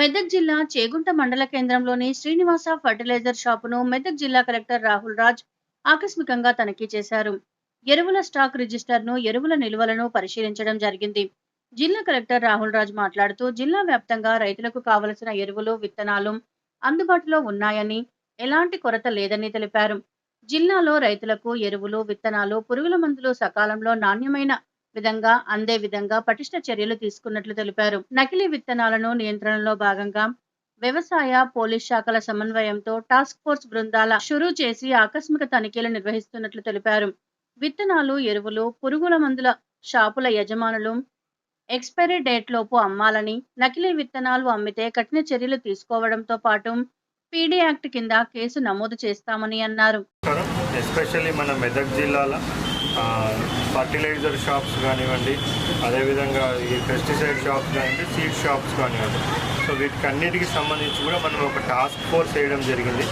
మెదక్ జిల్లా చేగుంట మండల కేంద్రంలోని శ్రీనివాస ఫర్టిలైజర్ షాపును మెదక్ జిల్లా కలెక్టర్ రాహుల్ రాజ్ ఆకస్మికంగా తనిఖీ చేశారు. ఎరువుల స్టాక్ రిజిస్టర్ను ఎరువుల నిల్వలను పరిశీలించడం జరిగింది. జిల్లా కలెక్టర్ రాహుల్ రాజ్ మాట్లాడుతూ జిల్లా వ్యాప్తంగా రైతులకు కావలసిన ఎరువులు విత్తనాలు అందుబాటులో ఉన్నాయని ఎలాంటి కొరత లేదని తెలిపారు. జిల్లాలో రైతులకు ఎరువులు విత్తనాలు పురుగుల మందులు సకాలంలో నాణ్యమైన విధంగా అందే విధంగా పటిష్ట చర్యలు తీసుకున్నట్లు తెలిపారు. నకిలీ విత్తనాలను నియంత్రణలో భాగంగా వ్యవసాయ పోలీస్ శాఖల సమన్వయంతో టాస్క్ ఫోర్స్ బృందాల షురూ చేసి ఆకస్మిక తనిఖీలు నిర్వహిస్తున్నట్లు తెలిపారు. విత్తనాలు ఎరువులు పురుగుల మందుల షాపుల యజమానులు ఎక్స్పైరీ డేట్ లోపు అమ్మాలని నకిలీ విత్తనాలు అమ్మితే కఠిన చర్యలు తీసుకోవడంతో పాటు పీడీ యాక్ట్ కింద కేసు నమోదు చేస్తామని అన్నారు. ఎస్పెషల్లీ మన మెదక్ జిల్లాలో ఫర్టిలైజర్ షాప్స్ కానివ్వండి అదేవిధంగా ఈ పెస్టిసైడ్ షాప్స్ కానివ్వండి సీడ్ షాప్స్ కానివ్వండి. సో వీటికన్నిటికి సంబంధించి కూడా మనం ఒక టాస్క్ ఫోర్స్ వేయడం జరిగింది.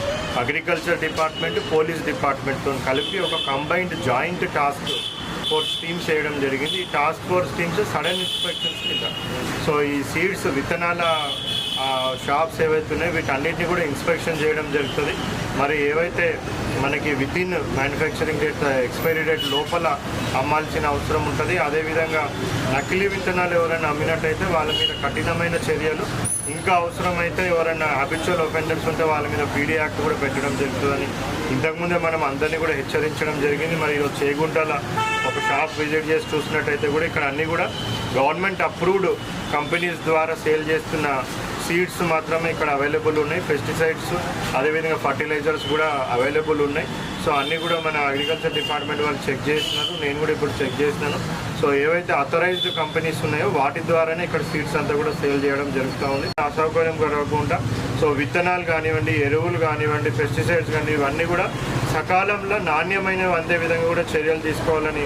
అగ్రికల్చర్ డిపార్ట్మెంట్ పోలీస్ డిపార్ట్మెంట్తో కలిపి ఒక combined joint task force teams వేయడం జరిగింది. ఈ task force teams sudden inspections కింద సో ఈ సీడ్స్ విత్తనాల షాప్స్ ఏవైతే ఉన్నాయో వీటన్నిటిని కూడా ఇన్స్పెక్షన్ చేయడం జరుగుతుంది. మరి ఏవైతే మనకి with in manufacturing date expiry date లోపల అమ్మాల్సిన అవసరం ఉంటుంది. అదేవిధంగా నకిలీ విత్తనాలు ఎవరైనా అమ్మినట్టయితే వాళ్ళ మీద కఠినమైన చర్యలు ఇంకా అవసరమైతే ఎవరైనా హ్యాబిచువల్ ఒఫెండర్స్ ఉంటే వాళ్ళ మీద పీడీ యాక్ట్ కూడా పెట్టడం జరుగుతుందని ఇంతకుముందే మనం అందరినీ కూడా హెచ్చరించడం జరిగింది. మరి ఈరోజు చేగుంటల ఒక షాప్ విజిట్ చేసి చూసినట్టయితే కూడా ఇక్కడ అన్నీ కూడా గవర్నమెంట్ అప్రూవ్డ్ కంపెనీస్ ద్వారా సేల్ చేస్తున్న సీడ్స్ మాత్రమే ఇక్కడ అవైలబుల్ ఉన్నాయి పెస్టిసైడ్స్ అదేవిధంగా ఫర్టిలైజర్స్ కూడా అవైలబుల్ ఉన్నాయి. సో అన్నీ కూడా మన అగ్రికల్చర్ డిపార్ట్మెంట్ వాళ్ళు చెక్ చేస్తున్నారు నేను కూడా ఇప్పుడు చెక్ చేసినాను. సో ఏవైతే అథరైజ్డ్ కంపెనీస్ ఉన్నాయో వాటి ద్వారానే ఇక్కడ సీడ్స్ అంతా కూడా సేల్ చేయడం జరుగుతూ ఉంది. అసౌకర్యం కలగకుండా సో విత్తనాలు కానివ్వండి ఎరువులు కానివ్వండి పెస్టిసైడ్స్ కానీ ఇవన్నీ కూడా సకాలంలో నాణ్యమైనవి అందే విధంగా కూడా చర్యలు తీసుకోవాలని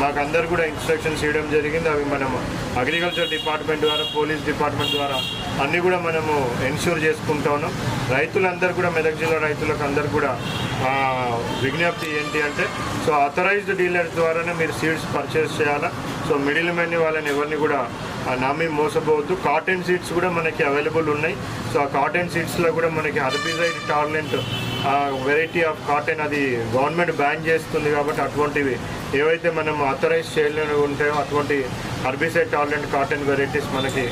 మాకు అందరు కూడా ఇన్స్ట్రక్షన్స్ ఇవ్వడం జరిగింది. అవి మనము అగ్రికల్చర్ డిపార్ట్మెంట్ ద్వారా పోలీస్ డిపార్ట్మెంట్ ద్వారా అన్నీ కూడా మనము ఎన్ష్యూర్ చేసుకుంటా ఉన్నాం. రైతులందరూ కూడా మెదక్ జిల్లా రైతులకు అందరు కూడా విజ్ఞప్తి ఏంటి అంటే సో అథరైజ్డ్ డీలర్స్ ద్వారానే మీరు సీడ్స్ పర్చేస్ చేయాలా? సో మిడిల్ మెన్ వాళ్ళని ఎవరిని కూడా నమ్మి మోసపోవద్దు. కాటన్ సీడ్స్ కూడా మనకి అవైలబుల్ ఉన్నాయి. సో ఆ కాటన్ సీడ్స్లో కూడా మనకి herbicide tolerant variety of cotton అది గవర్నమెంట్ బ్యాన్ చేస్తుంది కాబట్టి అటువంటివి. ఏవైతే మనం అథరైజ్ చేయలేని ఉంటాయో అటువంటి హర్బిసైడ్ టార్లెంట్ కాటన్ వెరైటీస్ మనకి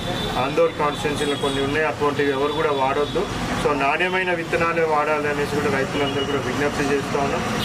ఆందోళన కాన్స్టిట్యున్సీలో కొన్ని ఉన్నాయి. అటువంటివి ఎవరు కూడా వాడొద్దు. సో నాణ్యమైన విత్తనాలే వాడాలి అనేసి కూడా రైతులందరూ కూడా విజ్ఞప్తి చేస్తూ ఉన్నాం.